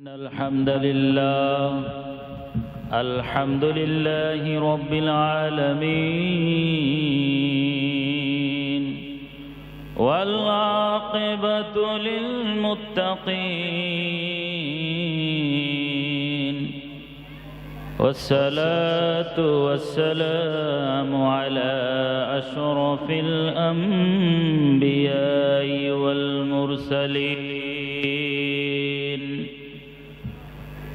إن الحمد لله الحمد لله رب العالمين والعاقبة للمتقين والصلاة والسلام على أشرف الأنبياء والمرسلين.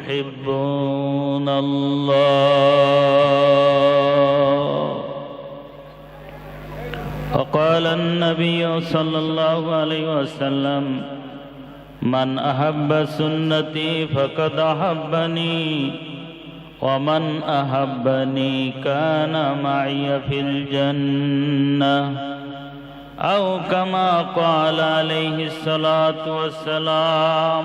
تحبون الله وقال النبي صلى الله عليه وسلم من أحب سنتي فقد أحبني ومن أحبني كان معي في الجنة أو كما قال عليه الصلاة والسلام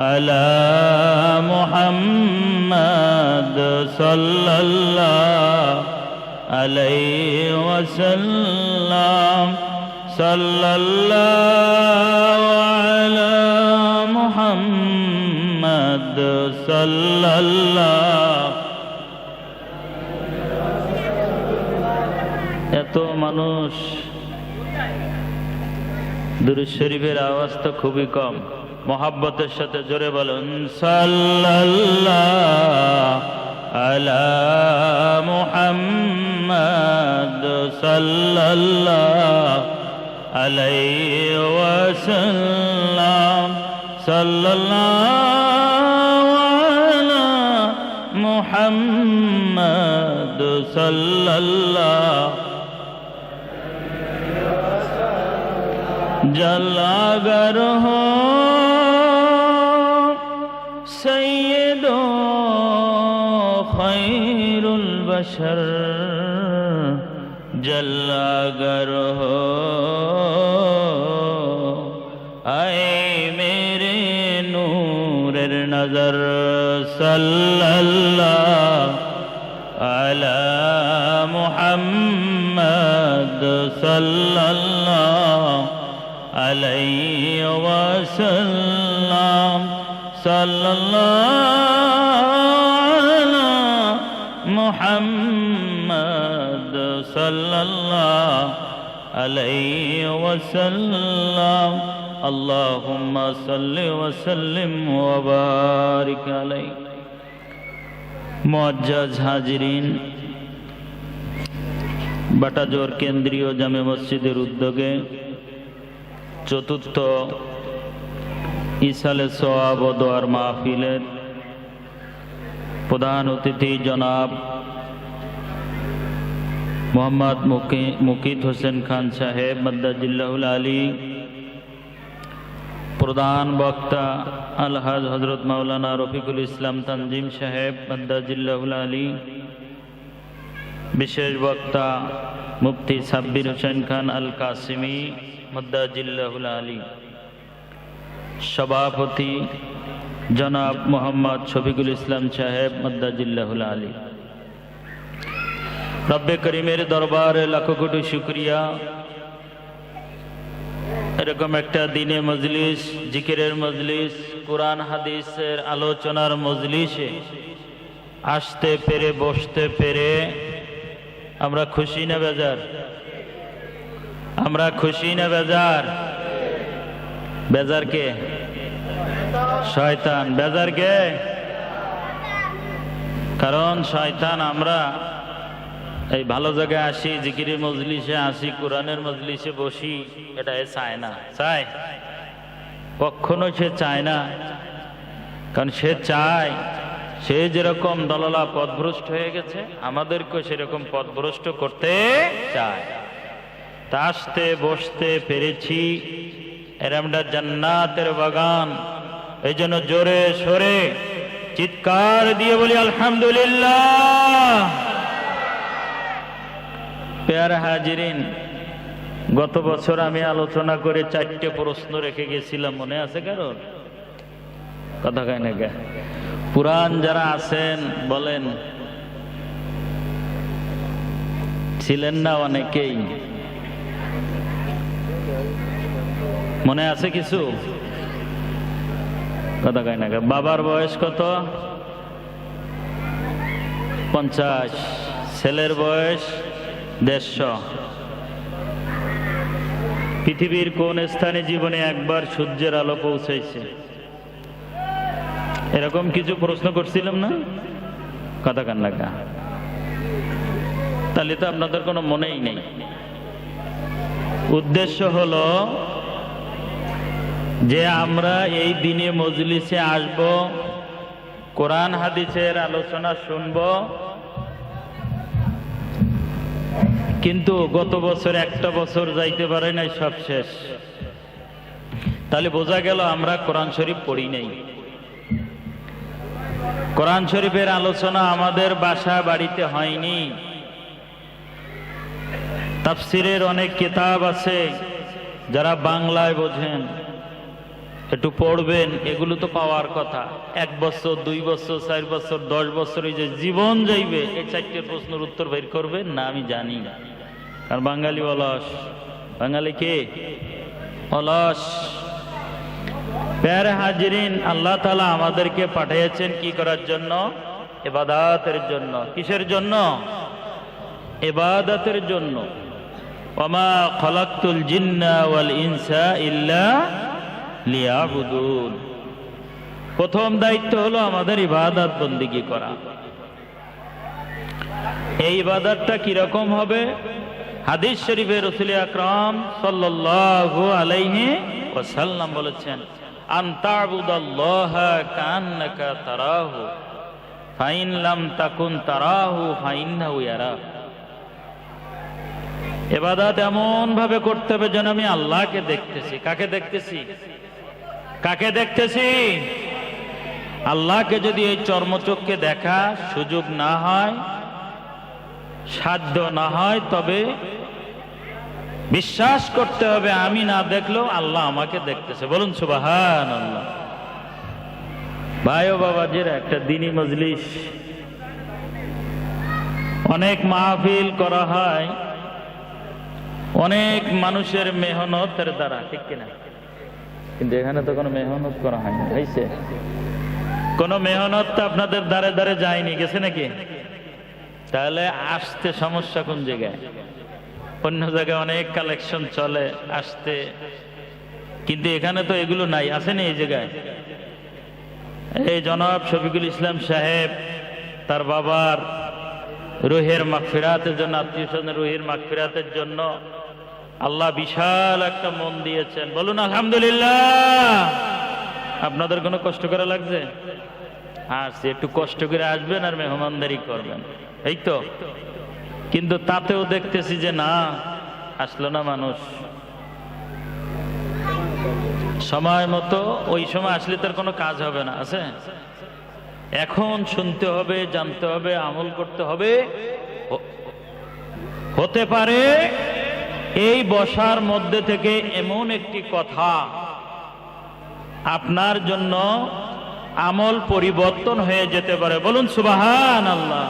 على محمد صلى الله عليه وسلم صلى الله على محمد صلى الله এত মানুষ দুরুদ শরীফের আওয়াজ তো খুবই কম মোহাব্বতের সাথে জোরে বলুন সাল্লাল্লাহ আলা মুহাম্মদ সাল্লাল্লাহ আলাইহি ওয়াসাল্লাম সাল্লাল্লাহু আলা মুহাম্মদ সাল্লাল্লাহ जलागर हो सैयद खैरुल बशर जलागर हो आए मेरे नूरेर नजर सल्लल्लाहु अला मुहम्मद सल्लल्लाहु عليه وسلم صلى الله على محمد صلى الله عليه وسلم اللهم صل وسلم وبارك عليه মুআজ্জাজ হাজিরিন বাটাজোর কেন্দ্রীয় জামে মসজিদের উদ্যোগে চতুর্থ ইসালে সোয়াব ও দোয়ার মাহফিলের প্রধান অতিথি জনাব মোহাম্মদ মুকিত হোসেন খান সাহেব মদ্দাজিল্লাহুল আলী, প্রধান বক্তা আলহাজ হজরত মাওলানা রফিকুল ইসলাম তানজিম সাহেব মদ্দাজিল্লাহুল আলী, বিশেষ বক্তা মুফতি সাব্বির হোসেন খান আল কাসিমি মদ্দাজিল্লাহুল আলী। সভাপতি জনাব মোহাম্মদ শফিকুল ইসলাম সাহেব মদ্দাজিল্লাহুল আলী। রব্বে করিমের দরবারে লাখো কোটি শুক্রিয়া। এরকম একটা দিনে মজলিস, জিকিরের মজলিস, কোরআন হাদিসের আলোচনার মজলিসে আসতে পেরে, বসতে পেরে আমরা খুশি না বেজার? আমরা খুশি না বেজার? বেজার কে? শয়তান। বেজার কে? কারণ শয়তান আমরা এই ভালো জায়গায় আসি, জিকিরের মজলিসে আসি, কোরআনের মজলিসে বসি, এটা এ চায় না। চায়? কখনো সে চায় না। কারণ সে চায়, সে যেরকম দললা পথভ্রষ্ট হয়ে গেছে আমাদেরকে সেরকম পথভ্রষ্ট করতে চায়। আসতে বসতে পেরেছি। এরমটা জান্নাতের বাগান। এই জন্য জোরে সরে চিৎকার দিয়ে বলি, আলহামদুলিল্লাহ। পেয়ার হাজিরিন, গত বছর আমি আলোচনা করে চারটে প্রশ্ন রেখে গেছিলাম, মনে আছে কারণ কথা কয় না কে? পুরান যারা আছেন, বলেন। ছিলেন না অনেকেই। মনে আছে কিছু? কথা কয় না বাবার বয়স কত? পঞ্চাশ। ছেলের বয়স দেড়শো। পৃথিবীর কোন স্থানে জীবনে একবার সূর্যের আলো পৌঁছাইছে এরকম কিছু প্রশ্ন করছিলাম না? কথা কান্নাকা তাহলে তো আপনাদের কোনো মনেই নেই। উদ্দেশ্য হল যে আমরা এই দিনে মজলিসে আসব, কোরআন, হাদিসের আলোচনা শুনব। কিন্তু গত বছর, একটা বছর যাইতে পারে নাই, সব শেষ। তাহলে বোঝা গেল আমরা কোরআন শরীফ পড়ি নাই। কোরআন শরীফের আলোচনা আমাদের বাসা বাড়িতে হয়নি। তাফসিরের অনেক কিতাব আছে, যারা বাংলায় বোঝেন। একটু পড়বেন, এগুলো তো পাওয়ার কথা। এক বছর, দুই বছর, চার বছর, দশ বছর, এই যে জীবন যাইবে, এই চারটে প্রশ্নের উত্তর বের করবেন? না, আমি জানি না। কারণ বাঙালি অলস। বাঙালি কে? অলস। প্যারে হাজিরিন, আল্লাহ তালা আমাদেরকে পাঠিয়েছেন কি করার জন্য? এবাদাতের জন্য। কিসের জন্য? এবাদাতের জন্য। ওমা খলাক্তুল জিন্না ওয়াল ইনসা ইল্লা লিয়াবুদুন। প্রথম দায়িত্ব হলো আমাদের ইবাদত বন্দিগি করা। এই ইবাদতটা কীরকম হবে? হাদিস শরীফে রসুল আকরাম সাল্লাল্লাহু আলাইহি ওয়াসাল্লাম বলেছেন, আন তা'বুদাল্লাহ কান্নাকা তারাহু, ফাইন লাম তাকুন তারাহু ফাইন্নাহু ইয়ারা এবাদত এমন ভাবে করতে হবে যেন আমি আল্লাহকে দেখতেছি। কাকে দেখতেছি? কাকে দেখতেছি? আল্লাহকে যদি এই চর্মচক্ষে দেখা সুযোগ না হয়, সাধ্য না হয়, তবে বিশ্বাস করতে হবে আমি না দেখলেও আল্লাহ আমাকে দেখতেছে। বলুন সুবাহান আল্লাহ ভাই ও বাবাজিরা, একটা দিনী মজলিস। অনেক মাহফিল করা হয়। অনেক মানুষের মেহনতের দ্বারা, ঠিক কিনা? কিন্তু এখানে তো কোনো মেহনত করা হয়নি হয়েছে কোনো মেহনত তো আপনাদের দ্বারে দ্বারে যায়নি, গেছে নাকি? তাহলে আসতে সমস্যা কোন জায়গায়? অন্য জায়গায় অনেক কালেকশন চলে আসতে। কিন্তু এখানে তো এগুলো নাই আসেনি এই জায়গায়? এই জনাব শফিকুল ইসলাম সাহেব, তার বাবার রুহের মাগফিরাতের জন্য, আত্মীয় স্বজনের রুহের মাগফিরাতের জন্য আল্লাহ বিশাল একটা মন দিয়েছেন। বলুন, আলহামদুলিল্লাহ। আপনাদের কোনো কষ্ট করা লাগছে? আসছে একটু কষ্ট করে আসবেন আর মেহমানদারি করবেন। এই তো। কিন্তু তাতেও দেখতেছি যে না, আসলো না মানুষ। সময় মতো ওই সময় আসলে তার কোনো কাজ হবে না, আছে? এখন শুনতে হবে, জানতে হবে, আমল করতে হবে। হতে পারে এই বসার মধ্যে থেকে এমন একটি কথা। আপনার জন্য আমল পরিবর্তন হয়ে যেতে পারে। বলুন সুবাহান আল্লাহ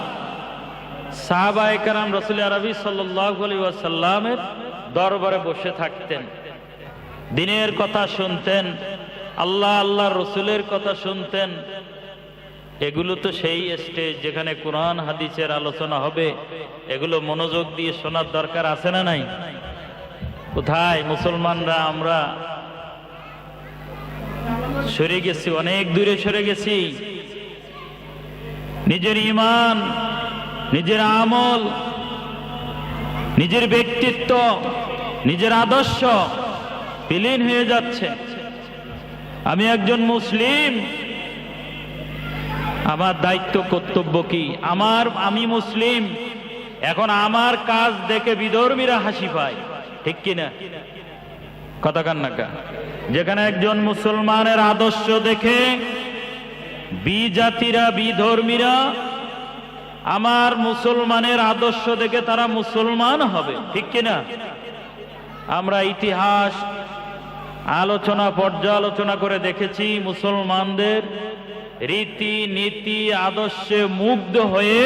সাহাবায়ে কারাম রসুল আরবি সাল্লামের দরবারে বসে থাকতেন। দিনের কথা শুনতেন, আল্লাহ আল্লাহ রসুলের কথা শুনতেন। এগুলো তো সেই স্টেজ যেখানে কোরআন, হাদিসের আলোচনা হবে। এগুলো মনোযোগ দিয়ে শোনার দরকার আছে না নাই? কোথায় মুসলমানরা, আমরা সরে গেছি, অনেক দূরে সরে গেছি। নিজের ইমান, নিজের আমল, নিজের ব্যক্তিত্ব, নিজের আদর্শ বিলীন হয়ে যাচ্ছে। আমি একজন মুসলিম। আমার দায়িত্ব, কর্তব্য কি? আমার, আমি মুসলিম। এখন আমার কাজ দেখে বিধর্মীরা হাসি পায়। ঠিক কিনা? কথা কান্নাকা যেখানে একজন মুসলমানের আদর্শ দেখে বিজাতিরা, বিধর্মীরা আমার মুসলমানের আদর্শ দেখে তারা মুসলমান হবে, ঠিক কিনা? আমরা ইতিহাস আলোচনা, পর্যালোচনা করে দেখেছি মুসলমানদের রীতি নীতি আদর্শে মুগ্ধ হয়ে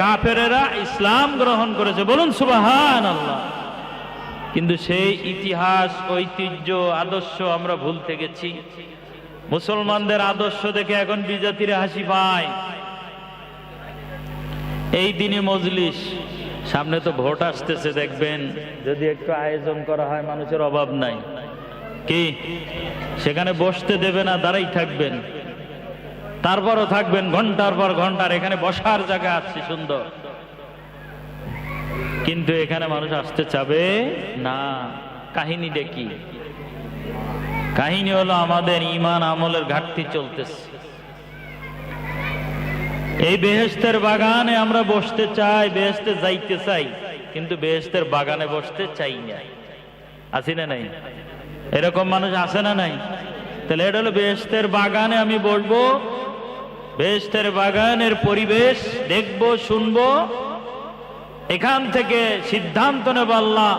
কাফেরেরা ইসলাম গ্রহণ করেছে। বলুন সুবাহান আল্লাহ কিন্তু সেই ইতিহাস, ঐতিহ্য, আদর্শ আমরা ভুলতে গেছি। মুসলমানদের আদর্শ দেখে এখন বিজাতিরা হাসি পায়। এই দিনে মজলিস, সামনে তো ভোট আসতেছে, দেখবেন। যদি একটু আয়োজন করা হয়, মানুষের অভাব নাই। কি? সেখানে বসতে দেবে না, দাঁড়াই থাকবেন। তারপরও থাকবেন ঘণ্টার পর ঘণ্টার এখানে বসার জায়গা আছে, সুন্দর। কিন্তু এখানে মানুষ আসতে চাবে না। কাহিনীটা কি কাহিনী হলো আমাদের ইমান আমলের ঘাটতি চলতেছে। এই বেহেস্তের বাগানে আমরা বসতে চাই বেহেস্তে যাইতে চাই, কিন্তু বেহেস্তের বাগানে বসতে চাই না। আছি না নাই? এরকম মানুষ আছে না নাই? তাহলে এটা হলো বেহেস্তের বাগানে আমি বসবো বেহেস্তের বাগানের পরিবেশ দেখব, শুনব এখান থেকে সিদ্ধান্ত নেব আল্লাহ,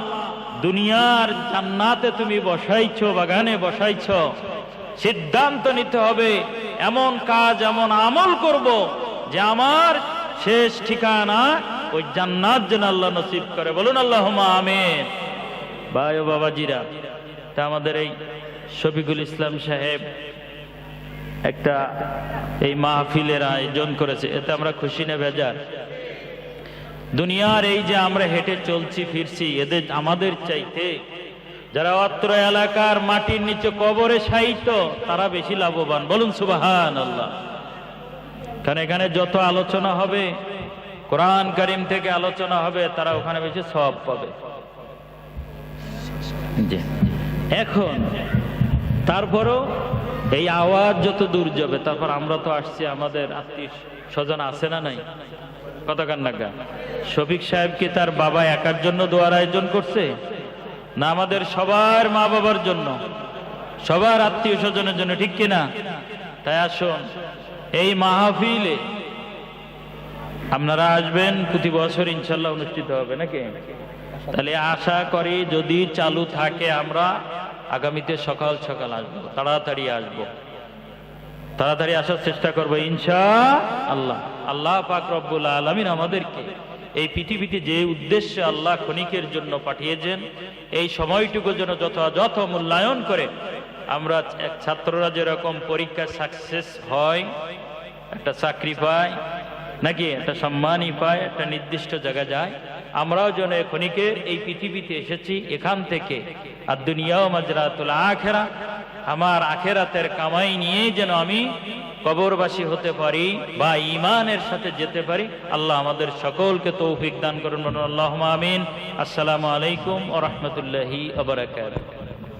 দুনিয়ার জান্নাতে তুমি বসাইছো, বাগানে বসাইছ। সিদ্ধান্ত নিতে হবে, এমন কাজ, এমন আমল করব যে আমার শেষ ঠিকানা ওই জান্নাত যেন আল্লাহ নসিব করে। বলুন আল্লাহ আমেন। ভাই ও বাবাজিরা, তা আমাদের এই শফিকুল ইসলাম সাহেব একটা এই মাহফিলের আয়োজন করেছে, এতে আমরা খুশি না বেজার। দুনিয়ার এই যে আমরা হেঁটে চলছি, ফিরছি, এদের আমাদের চাইতে, যারা অত্র এলাকার মাটির নিচে কবরে সাহিত্য তারা বেশি লাভবান। বলুন সুবাহান আল্লাহ কারণ এখানে যত আলোচনা হবে, কোরআন করিম থেকে আলোচনা হবে, তারা ওখানে বেশি সব পাবে। এখন, তারপরও এই আওয়াজ যত দূর যাবে, তারপর আমরা তো আসছি, আমাদের আত্মীয় স্বজন আছে না নাই? কত কান্নাকা শফিক সাহেব কি তার বাবা একার জন্য দোয়ার আয়োজন করছে? না আমাদের সবার মা বাবার জন্য। সবার আত্মীয় স্বজনের জন্য, ঠিক কিনা? তাই আসুন, এই মাহফিলে আপনারা আসবেন, প্রতি বছর ইনশাল্লাহ অনুষ্ঠিত হবে, নাকি? তাহলে আশা করি যদি চালু থাকে আমরা, আগামীতে সকাল সকাল আসব, তাড়াতাড়ি আসব। তাড়াতাড়ি আসার চেষ্টা করব ইনশা আল্লাহ আল্লাহ পাক রব্বুল আলমিন আমাদেরকে এই পৃথিবীতে যে উদ্দেশ্যে আল্লাহ ক্ষণিকের জন্য পাঠিয়েছেন, এই সময়টুকু যেন যথাযথ মূল্যায়ন করে, আমরা এক ছাত্ররা যেরকম পরীক্ষা সাকসেস হয়, একটা চাকরি পায়, নাকি একটা সম্মানই পায়, একটা নির্দিষ্ট জায়গা যায়, আমরাও যেন ক্ষণিকের এই পৃথিবীতে এসেছি, এখান থেকে, আর দুনিয়াও মাজরাতুল আখেরা আমার আখেরাতের কামাই নিয়ে যেন আমি কবরবাসী হতে পারি বা ইমানের সাথে যেতে পারি, আল্লাহ আমাদের সকলকে তৌফিক দান করুন। আল্লাহ আমিন। আসসালামু আলাইকুম ও রহমতুল্লাহি আবরাকাত